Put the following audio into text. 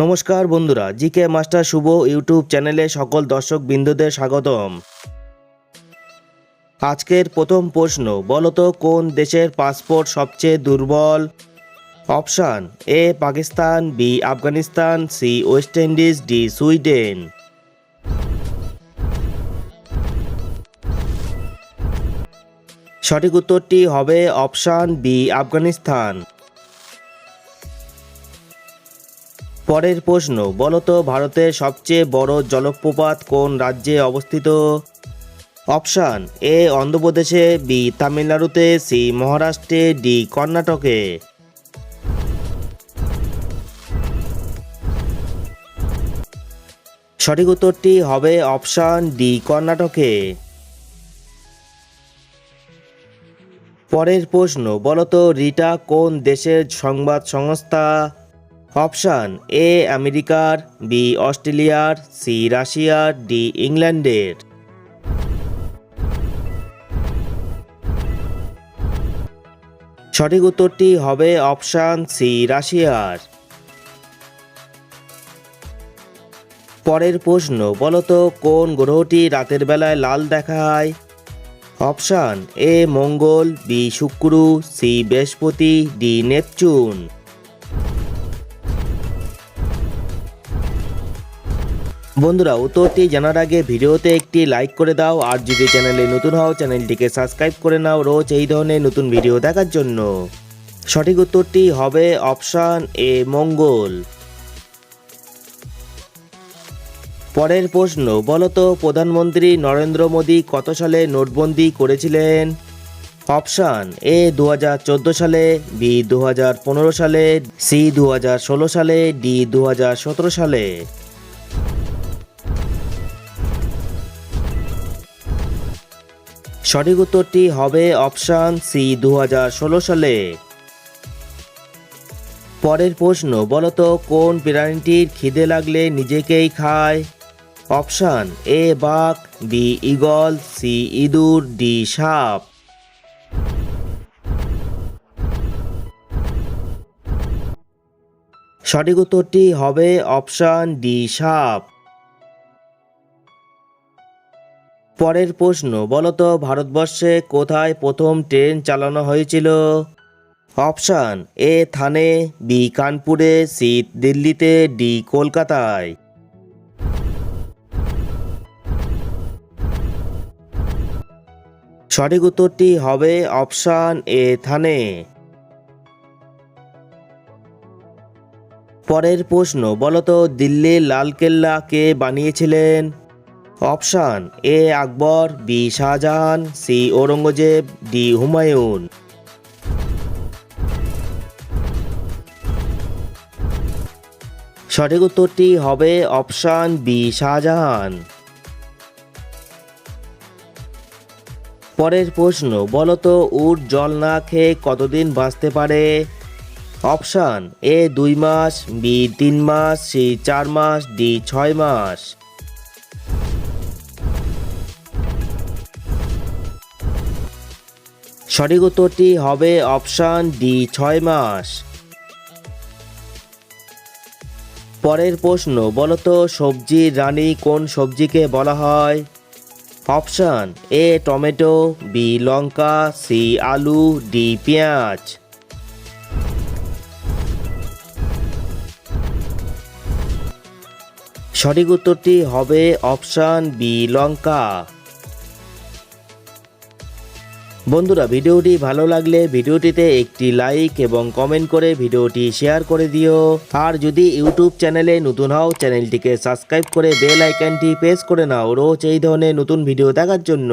নমস্কার বন্ধুরা, GK master শুভ YouTube চ্যানেলে সকল দর্শক বিন্দুদের স্বাগতম। আজকের প্রথম প্রশ্ন, বলতো কোন দেশের পাসপোর্ট সবচেয়ে দুর্বল? Option, A Pakistan, B Afghanistan, C West Indies, D Sweden. সঠিক উত্তরটি হবে অপশান বি, আফগানিস্তান। পরের প্রশ্ন, বলতো ভারতের সবচেয়ে বড় জলপ্রপাত কোন রাজ্যে অবস্থিত? অপশান, এ অন্ধ্রপ্রদেশে, বি তামিলনাড়ুতে, সি মহারাষ্ট্রে, ডি কর্ণাটকে। সঠিক উত্তরটি হবে অপশান ডি কর্ণাটকে। পরের প্রশ্ন, বলতো রিটা কোন দেশের সংবাদ সংস্থা? অপশান এ, আমেরিকার, বি, অস্ট্রেলিয়ার, সি, রাশিয়ার, ডি, ইংল্যান্ডের। সঠিক উত্তরটি হবে অপশান সি, রাশিয়ার। পরের প্রশ্ন, বলতো কোন গ্রহটি রাতের বেলায় লাল দেখায়? অপশান এ, মঙ্গল, বি, শুক্র, সি, বৃহস্পতি, ডি, নেপচুন। বন্ধুরা, উত্তরটি জানার আগে ভিডিওতে একটি লাইক করে দাও, আর যদি চ্যানেলে নতুন হও, চ্যানেলটিকে সাবস্ক্রাইব করে নাও রোজ এই ধরনের নতুন ভিডিও দেখার জন্য। সঠিক উত্তরটি হবে অপশান এ মঙ্গল। পরের প্রশ্ন, বলতো প্রধানমন্ত্রী নরেন্দ্র মোদী কত সালে নোটবন্দি করেছিলেন? অপশান এ দু হাজার চোদ্দ সালে বি দু হাজার পনেরো সালে সি দু হাজার ষোলো সালে ডি দু হাজার সতেরো সালে। সঠিক উত্তরটি হবে অপশান সি দু হাজার ষোলো সালে। পরের প্রশ্ন, বলতো, কোন প্রাণীটির খিদে লাগলে নিজেকেই খায়? অপশান, এ, বাঘ, বি ইগল সি, ইঁদুর, ডি, সাপ। সঠিক উত্তরটি হবে অপশান ডি, সাপ। পরের প্রশ্ন, বলতো, ভারতবর্ষে কোথায় প্রথম ট্রেন চালানো হয়েছিল? অপশান, এ থানে, বি কানপুরে, সি দিল্লিতে, ডি কলকাতায়। সঠিক উত্তরটি হবে অপশান, এ থানে। পরের প্রশ্ন, বলতো, দিল্লির লালকেল্লা কে বানিয়েছিলেন? Option A, Akbar, B, Shah Jahan, C, Aurangzeb, D, Humayun. সঠিক উত্তরটি হবে অপশান বি, শাহজাহান। পরের প্রশ্ন, বলতো উট জল না খেয়ে কতদিন বাঁচতে পারে? অপশান এ, দুই মাস, বি, তিন মাস, সি, চার মাস, ডি, ছয় মাস। সঠিক উত্তরটি হবে অপশান ডি, ছয় মাস। পরের প্রশ্ন, বলতো সবজির রানী কোন সবজিকে বলা হয়? অপশান, এ, টমেটো, বি, লঙ্কা, সি, আলু, ডি, পেঁয়াজ। সঠিক উত্তরটি হবে অপশান বি, লঙ্কা। বন্ধুরা, ভিডিওটি ভালো লাগলে ভিডিওটিতে একটি লাইক এবং কমেন্ট করে ভিডিওটি শেয়ার করে দিও। আর যদি ইউটিউব চ্যানেলে নতুন হও, চ্যানেলটিকে সাবস্ক্রাইব করে বেল আইকনটি প্রেস করে নাও। রোজ এই ধরনের নতুন ভিডিও দেখার জন্য।